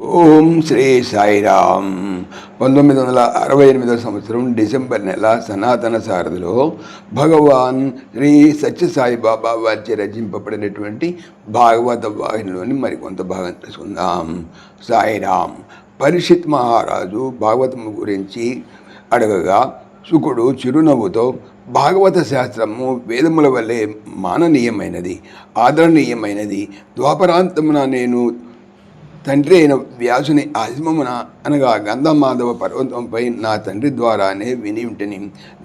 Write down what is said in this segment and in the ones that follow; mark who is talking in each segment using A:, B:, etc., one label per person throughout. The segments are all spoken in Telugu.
A: ఓం శ్రీ సాయిరామ్. పంతొమ్మిది వందల అరవై ఎనిమిదవ సంవత్సరం డిసెంబర్ నెల సనాతన సారథిలో భగవాన్ శ్రీ సత్యసాయి బాబా వారిచే రచింపబడినటువంటి భాగవత వాహినిలోని మరికొంత భాగం తెలుసుకుందాం. సాయిరామ్ పరిషిత్ మహారాజు భాగవతము గురించి అడగగా శుకుడు చిరునవ్వుతో భాగవత శాస్త్రము వేదముల వల్లే మాననీయమైనది ఆదరణీయమైనది ద్వాపరాంతమున నేను తండ్రి అయిన వ్యాసుని ఆశ్రమమున అనగా గంధమాధవ పర్వతంపై నా తండ్రి ద్వారానే విని ఉంటని.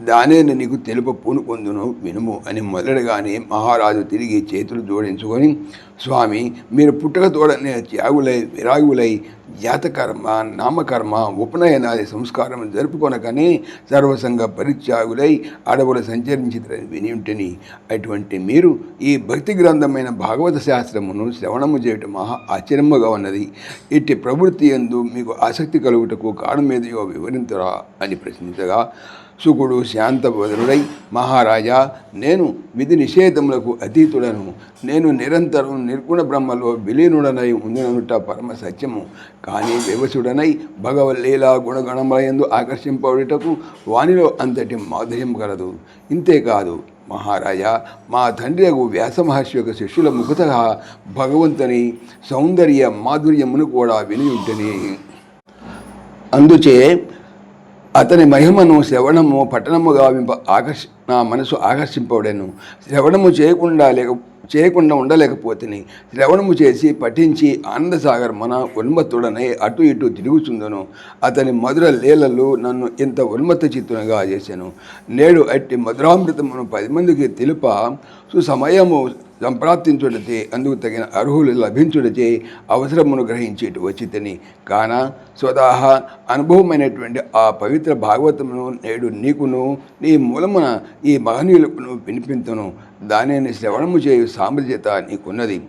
A: దానే నీకు తెలుప పూనుకొందును వినుము అని మొదలగానే మహారాజు తిరిగి చేతులు జోడించుకొని స్వామి మీరు పుట్టక తోడనే త్యాగులై విరాగులై జాతకర్మ నామకర్మ ఉపనయనాది సంస్కారం జరుపుకొనకనే సర్వసంగ పరిత్యాగులై అడవులు సంచరించి వినింటిని అటువంటి మీరు ఈ భక్తి గ్రంథమైన భాగవత శాస్త్రమును శ్రవణము చేయటం మహా ఆశ్చర్యముగా ఉన్నది. ఇట్టి ప్రవృత్తి ఎందు మీకు ఆసక్తి కలుగుటకు కారణమేదయో వివరించరా అని ప్రశ్నించగా శుకుడు శాంతవదనుడై మహారాజా నేను విధి నిషేధములకు అతీతుడను. నేను నిరంతరం నిర్గుణ బ్రహ్మలో విలీనుడనై ఉందిననుట పరమ సత్యము. కానీ వివసుడనై భగవల్లీలా గుణగణములందు ఆకర్షింపబడుటకు వానిలో అంతటి మాధుర్యం కలదు. ఇంతేకాదు మహారాజా మా తండ్రి అగు వ్యాస మహర్షి యొక్క శిష్యుల ముఖత భగవంతుని సౌందర్య మాధుర్యమును కూడా వినియుంటని. అందుచే అతని మహిమను శ్రవణము పట్టణముగా గావింప ఆకర్ష నా మనసు ఆకర్షింపబడేను. శ్రవణము చేయకుండా లేక చేయకుండా ఉండలేకపోతేని. శ్రవణము చేసి పఠించి ఆనందసాగర్ మన ఉన్మత్తుడనే అటు ఇటు తిరుగుతుందను అతని మధుర లీలలు నన్ను ఇంత ఉన్మత్త చిత్తునిగా చేశాను నేడు అట్టి మధురామృతమును పది మందికి తెలుప సుసమయము సంప్రాప్తించుడితే అందుకు తగిన అర్హులు లభించుడితే అవసరమును గ్రహించేటి వచ్చితని. కాన స్వతహ అనుభవమైనటువంటి ఆ పవిత్ర భాగవతమును నేడు నీకును నీ మూలమున ఈ మహనీయులకు వినిపించును దానిని శ్రవణము చేయు సామర్థ్యత నీకున్నది.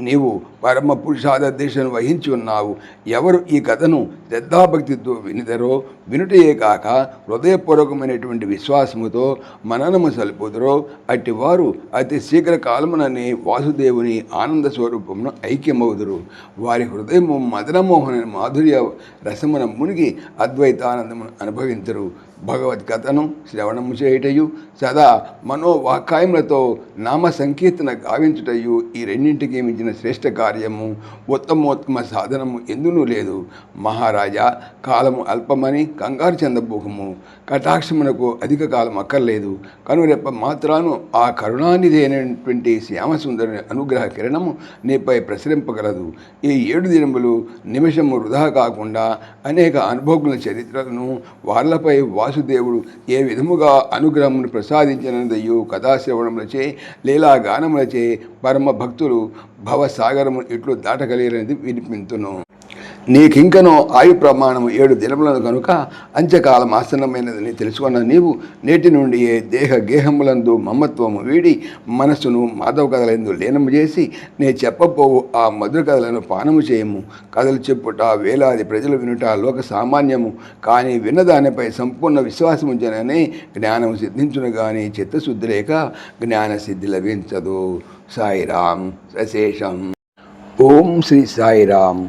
A: నీవు పరమ పురుషాద దిశను వహించి ఉన్నావు. ఎవరు ఈ కథను శ్రద్ధాభక్తితో వినిదరో వినుటయే కాక హృదయపూర్వకమైనటువంటి విశ్వాసముతో మననము సలుపుదరో అట్టి వారు అతి శీఘ్ర కాలమునని వాసుదేవుని ఆనంద స్వరూపమును ఐక్యమవుదురు. వారి హృదయము మదనమోహన మాధుర్య రసమున మునిగి అద్వైతానందమును అనుభవించరు భగవద్గతను శ్రవణము చేయుటయు సదా మనోవాకాయములతో నామ సంకీర్తన గావించుటయు ఈ రెండింటికి మించిన శ్రేష్ఠ కార్యము ఉత్తమోత్తమ సాధనము ఎందునూ లేదు. మహారాజా కాలము అల్పమని కంగారు చెందబోకము. కటాక్షమునకు అధిక కాలం అక్కర్లేదు. కనురెప్ప మాత్రాను ఆ కరుణానిధి అయినటువంటి శ్యామసుందరుని అనుగ్రహ కిరణము నీపై ప్రసరింపగలదు. ఈ ఏడు దినములు నిమిషము వృధా కాకుండా అనేక అనుభవముల చరిత్రలను వాళ్ళపై వాసుదేవుడు ఏ విధముగా అనుగ్రహమును ప్రసాదించినదయ్యో కథాశ్రవణములచే లీలాగానములచే పరమ భక్తులు భవసాగరము ఇట్లు దాటగలిగినది వినిపింతును. నీకింకనో ఆయు ప్రమాణం ఏడు దినములను కనుక అంత్యకాలం ఆసన్నమైనదని తెలుసుకున్న నీవు నేటి నుండి ఏ దేహ గేహములందు మమత్వము వీడి మనస్సును మాధవ కథలందు లీనము చేసి నే చెప్పబోవు ఆ మధుర కథలను పానము చేయము. కథలు చెప్పుట వేలాది ప్రజలు వినుట లోక సామాన్యము. కానీ విన్నదానిపై సంపూర్ణ విశ్వాసం ఉంచననే జ్ఞానం సిద్ధించును కానీ చిత్తశుద్ధి లేక జ్ఞాన సిద్ధి లభించదు. సాయిరాం సశేషం. ఓం శ్రీ సాయిరాం.